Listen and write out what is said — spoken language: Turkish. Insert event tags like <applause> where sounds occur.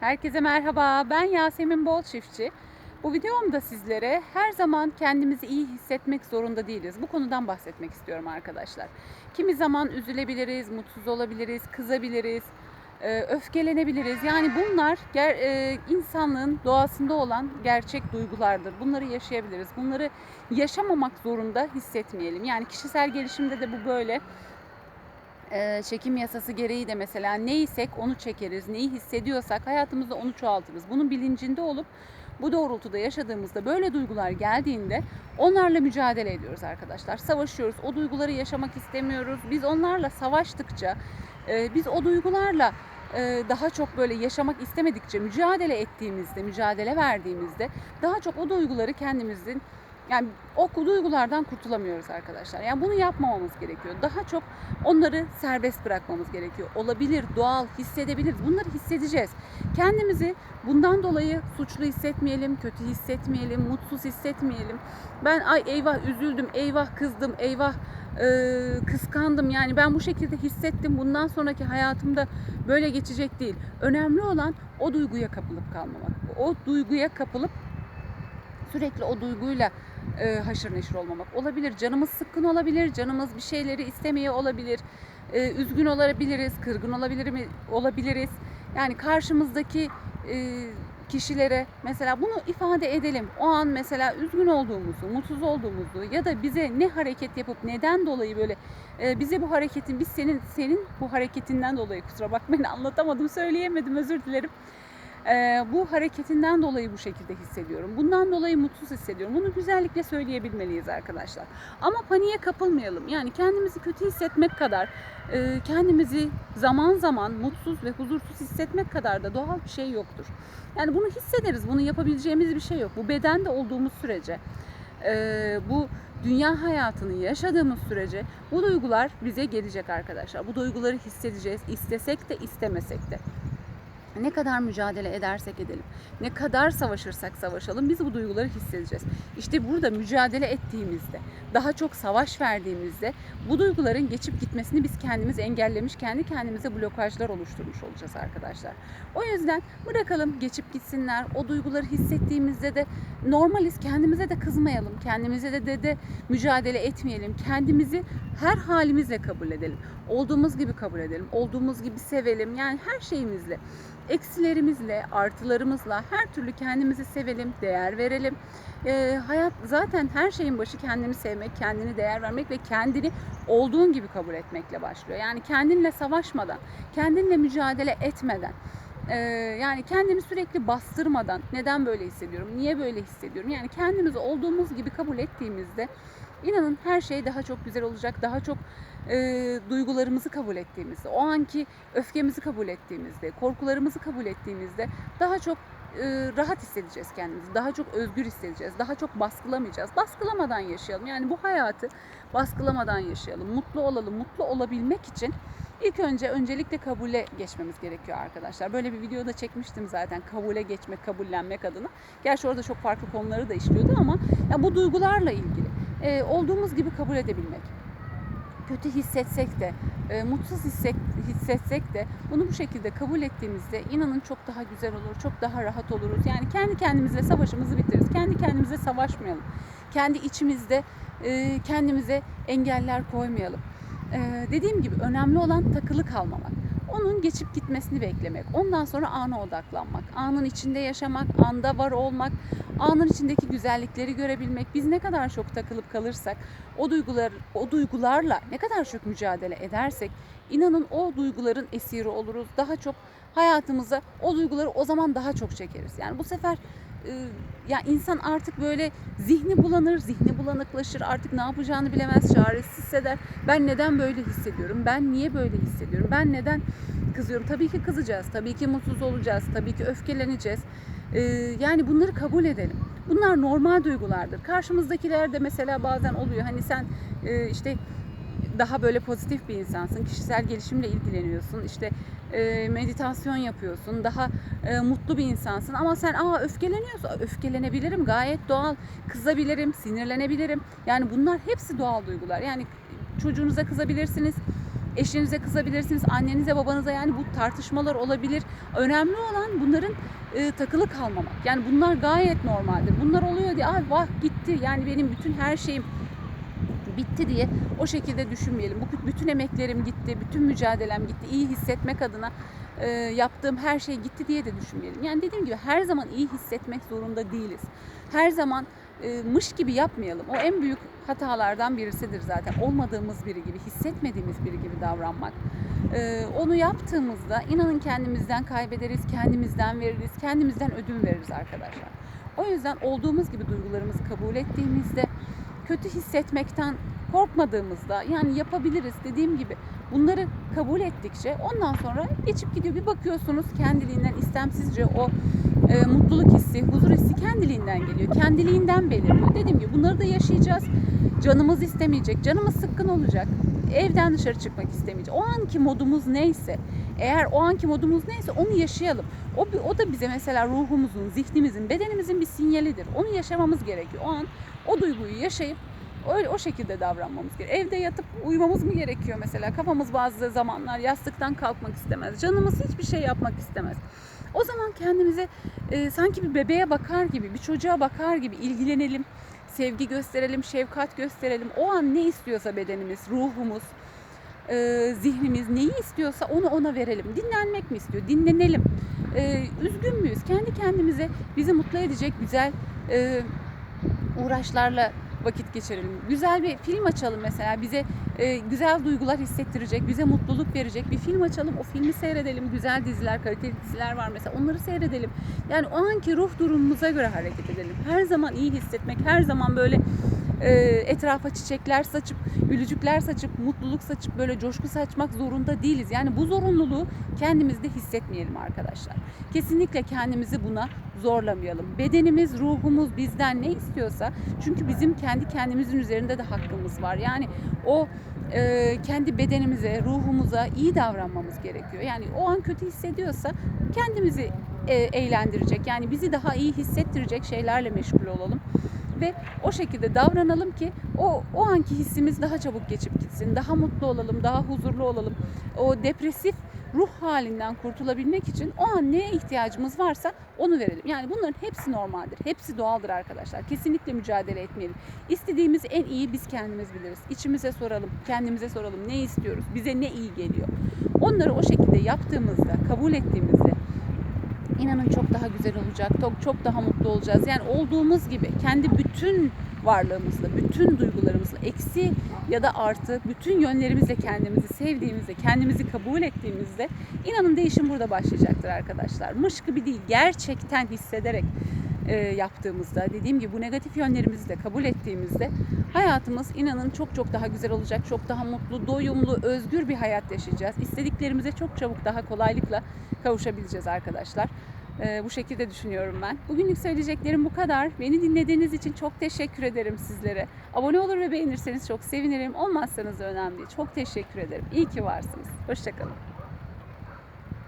Herkese merhaba. Ben Yasemin Bol Çiftçi. Bu videomda sizlere her zaman kendimizi iyi hissetmek zorunda değiliz. Bu konudan bahsetmek istiyorum arkadaşlar. Kimi zaman üzülebiliriz, mutsuz olabiliriz, kızabiliriz, e, öfkelenebiliriz. Yani bunlar e, insanlığın doğasında olan gerçek duygulardır. Bunları yaşayabiliriz. Bunları yaşamamak zorunda hissetmeyelim. Yani kişisel gelişimde de bu böyle e, çekim yasası gereği de mesela neysek onu çekeriz, neyi hissediyorsak hayatımızda onu çoğaltırız. Bunun bilincinde olup bu doğrultuda yaşadığımızda böyle duygular geldiğinde onlarla mücadele ediyoruz arkadaşlar. Savaşıyoruz. O duyguları yaşamak istemiyoruz. Biz onlarla savaştıkça, e, biz o duygularla e, daha çok böyle yaşamak istemedikçe mücadele ettiğimizde, mücadele verdiğimizde daha çok o duyguları kendimizin yani o duygulardan kurtulamıyoruz arkadaşlar. Yani bunu yapmamamız gerekiyor. Daha çok onları serbest bırakmamız gerekiyor. Olabilir, doğal, hissedebiliriz. Bunları hissedeceğiz. Kendimizi bundan dolayı suçlu hissetmeyelim, kötü hissetmeyelim, mutsuz hissetmeyelim. Ben ay eyvah üzüldüm, eyvah kızdım, eyvah e, kıskandım. Yani ben bu şekilde hissettim. Bundan sonraki hayatımda böyle geçecek değil. Önemli olan o duyguya kapılıp kalmamak. O duyguya kapılıp sürekli o duyguyla e, haşır neşir olmamak. Olabilir, canımız sıkkın olabilir, canımız bir şeyleri istemeye olabilir, e, üzgün olabiliriz, kırgın olabilir mi olabiliriz. Yani karşımızdaki e, kişilere mesela bunu ifade edelim. O an mesela üzgün olduğumuzu, mutsuz olduğumuzu ya da bize ne hareket yapıp neden dolayı böyle e, bize bu hareketin biz senin senin bu hareketinden dolayı kusura bakmayın <laughs> anlatamadım, söyleyemedim özür dilerim. Ee, bu hareketinden dolayı bu şekilde hissediyorum. Bundan dolayı mutsuz hissediyorum. Bunu güzellikle söyleyebilmeliyiz arkadaşlar. Ama paniğe kapılmayalım. Yani kendimizi kötü hissetmek kadar, e, kendimizi zaman zaman mutsuz ve huzursuz hissetmek kadar da doğal bir şey yoktur. Yani bunu hissederiz. Bunu yapabileceğimiz bir şey yok. Bu bedende olduğumuz sürece, e, bu dünya hayatını yaşadığımız sürece bu duygular bize gelecek arkadaşlar. Bu duyguları hissedeceğiz. istesek de istemesek de. Ne kadar mücadele edersek edelim, ne kadar savaşırsak savaşalım biz bu duyguları hissedeceğiz. İşte burada mücadele ettiğimizde, daha çok savaş verdiğimizde bu duyguların geçip gitmesini biz kendimiz engellemiş, kendi kendimize blokajlar oluşturmuş olacağız arkadaşlar. O yüzden bırakalım geçip gitsinler. O duyguları hissettiğimizde de normaliz, kendimize de kızmayalım, kendimize de de, de mücadele etmeyelim. Kendimizi her halimizle kabul edelim. Olduğumuz gibi kabul edelim. Olduğumuz gibi sevelim. Yani her şeyimizle eksilerimizle, artılarımızla her türlü kendimizi sevelim, değer verelim. Ee, hayat zaten her şeyin başı kendini sevmek, kendini değer vermek ve kendini olduğun gibi kabul etmekle başlıyor. Yani kendinle savaşmadan, kendinle mücadele etmeden, e, yani kendini sürekli bastırmadan neden böyle hissediyorum, niye böyle hissediyorum? Yani kendimizi olduğumuz gibi kabul ettiğimizde inanın her şey daha çok güzel olacak, daha çok e, duygularımızı kabul ettiğimizde, o anki öfkemizi kabul ettiğimizde, korkularımızı kabul ettiğimizde daha çok e, rahat hissedeceğiz kendimizi, daha çok özgür hissedeceğiz, daha çok baskılamayacağız. Baskılamadan yaşayalım. Yani bu hayatı baskılamadan yaşayalım. Mutlu olalım. Mutlu olabilmek için ilk önce öncelikle kabule geçmemiz gerekiyor arkadaşlar. Böyle bir videoda çekmiştim zaten kabule geçmek, kabullenmek adına. Gerçi orada çok farklı konuları da işliyordu ama ya bu duygularla ilgili e, olduğumuz gibi kabul edebilmek kötü hissetsek de, e, mutsuz hissek, hissetsek de bunu bu şekilde kabul ettiğimizde inanın çok daha güzel olur, çok daha rahat oluruz. Yani kendi kendimizle savaşımızı bitiririz. Kendi kendimize savaşmayalım. Kendi içimizde e, kendimize engeller koymayalım. E, dediğim gibi önemli olan takılı kalmamak. Onun geçip gitmesini beklemek. Ondan sonra ana odaklanmak. Anın içinde yaşamak, anda var olmak, anın içindeki güzellikleri görebilmek. Biz ne kadar çok takılıp kalırsak, o duygular o duygularla ne kadar çok mücadele edersek inanın o duyguların esiri oluruz. Daha çok hayatımıza o duyguları o zaman daha çok çekeriz. Yani bu sefer ya insan artık böyle zihni bulanır, zihni bulanıklaşır. Artık ne yapacağını bilemez, çaresiz hisseder. Ben neden böyle hissediyorum? Ben niye böyle hissediyorum? Ben neden kızıyorum? Tabii ki kızacağız. Tabii ki mutsuz olacağız. Tabii ki öfkeleneceğiz. Yani bunları kabul edelim. Bunlar normal duygulardır. Karşımızdakiler de mesela bazen oluyor. Hani sen işte daha böyle pozitif bir insansın. Kişisel gelişimle ilgileniyorsun. İşte e, meditasyon yapıyorsun. Daha e, mutlu bir insansın. Ama sen aa öfkeleniyorsun. Öfkelenebilirim. Gayet doğal. Kızabilirim, sinirlenebilirim. Yani bunlar hepsi doğal duygular. Yani çocuğunuza kızabilirsiniz. Eşinize kızabilirsiniz, annenize, babanıza yani bu tartışmalar olabilir. Önemli olan bunların e, takılı kalmamak. Yani bunlar gayet normaldir. Bunlar oluyor diye ay vah gitti yani benim bütün her şeyim bitti diye o şekilde düşünmeyelim. Bu bütün emeklerim gitti, bütün mücadelem gitti. İyi hissetmek adına e, yaptığım her şey gitti diye de düşünmeyelim. Yani dediğim gibi her zaman iyi hissetmek zorunda değiliz. Her zaman e, mış gibi yapmayalım. O en büyük hatalardan birisidir zaten. Olmadığımız biri gibi, hissetmediğimiz biri gibi davranmak. E, onu yaptığımızda inanın kendimizden kaybederiz, kendimizden veririz, kendimizden ödün veririz arkadaşlar. O yüzden olduğumuz gibi duygularımızı kabul ettiğimizde kötü hissetmekten korkmadığımızda yani yapabiliriz dediğim gibi bunları kabul ettikçe ondan sonra geçip gidiyor bir bakıyorsunuz kendiliğinden istemsizce o e, mutluluk hissi, huzur hissi kendiliğinden geliyor. Kendiliğinden beliriyor. Dediğim gibi bunları da yaşayacağız. Canımız istemeyecek, canımız sıkkın olacak. Evden dışarı çıkmak istemeyecek. O anki modumuz neyse, eğer o anki modumuz neyse onu yaşayalım. O, o da bize mesela ruhumuzun, zihnimizin, bedenimizin bir sinyalidir. Onu yaşamamız gerekiyor. O an o duyguyu yaşayıp öyle o şekilde davranmamız gerekiyor. Evde yatıp uyumamız mı gerekiyor mesela? Kafamız bazı zamanlar yastıktan kalkmak istemez. Canımız hiçbir şey yapmak istemez. O zaman kendimize e, sanki bir bebeğe bakar gibi, bir çocuğa bakar gibi ilgilenelim. Sevgi gösterelim, şefkat gösterelim. O an ne istiyorsa bedenimiz, ruhumuz, e, zihnimiz neyi istiyorsa onu ona verelim. Dinlenmek mi istiyor? Dinlenelim. E, üzgün müyüz? Kendi kendimize bizi mutlu edecek güzel e, uğraşlarla vakit geçirelim. Güzel bir film açalım mesela. Bize e, güzel duygular hissettirecek, bize mutluluk verecek bir film açalım. O filmi seyredelim. Güzel diziler, kaliteli diziler var mesela. Onları seyredelim. Yani o anki ruh durumumuza göre hareket edelim. Her zaman iyi hissetmek, her zaman böyle e, etrafa çiçekler saçıp, gülücükler saçıp, mutluluk saçıp böyle coşku saçmak zorunda değiliz. Yani bu zorunluluğu kendimizde hissetmeyelim arkadaşlar. Kesinlikle kendimizi buna zorlamayalım. Bedenimiz, ruhumuz bizden ne istiyorsa çünkü bizim kendi kendimizin üzerinde de hakkımız var. Yani o e, kendi bedenimize, ruhumuza iyi davranmamız gerekiyor. Yani o an kötü hissediyorsa kendimizi e, eğlendirecek, yani bizi daha iyi hissettirecek şeylerle meşgul olalım ve o şekilde davranalım ki o o anki hissimiz daha çabuk geçip gitsin. Daha mutlu olalım, daha huzurlu olalım. O depresif ruh halinden kurtulabilmek için o an neye ihtiyacımız varsa onu verelim. Yani bunların hepsi normaldir. Hepsi doğaldır arkadaşlar. Kesinlikle mücadele etmeyelim. İstediğimiz en iyi biz kendimiz biliriz. İçimize soralım, kendimize soralım ne istiyoruz, bize ne iyi geliyor. Onları o şekilde yaptığımızda, kabul ettiğimizde inanın çok daha güzel olacak, çok, çok daha mutlu olacağız. Yani olduğumuz gibi kendi bütün varlığımızla, bütün duygularımızla, eksi ya da artı, bütün yönlerimizle kendimizi sevdiğimizde, kendimizi kabul ettiğimizde inanın değişim burada başlayacaktır arkadaşlar. Mış gibi değil, gerçekten hissederek e, yaptığımızda, dediğim gibi bu negatif yönlerimizi de kabul ettiğimizde hayatımız inanın çok çok daha güzel olacak, çok daha mutlu, doyumlu, özgür bir hayat yaşayacağız. İstediklerimize çok çabuk daha kolaylıkla kavuşabileceğiz arkadaşlar. Ee, bu şekilde düşünüyorum ben. Bugünlük söyleyeceklerim bu kadar. Beni dinlediğiniz için çok teşekkür ederim sizlere. Abone olur ve beğenirseniz çok sevinirim. Olmazsanız önemli. Çok teşekkür ederim. İyi ki varsınız. Hoşçakalın.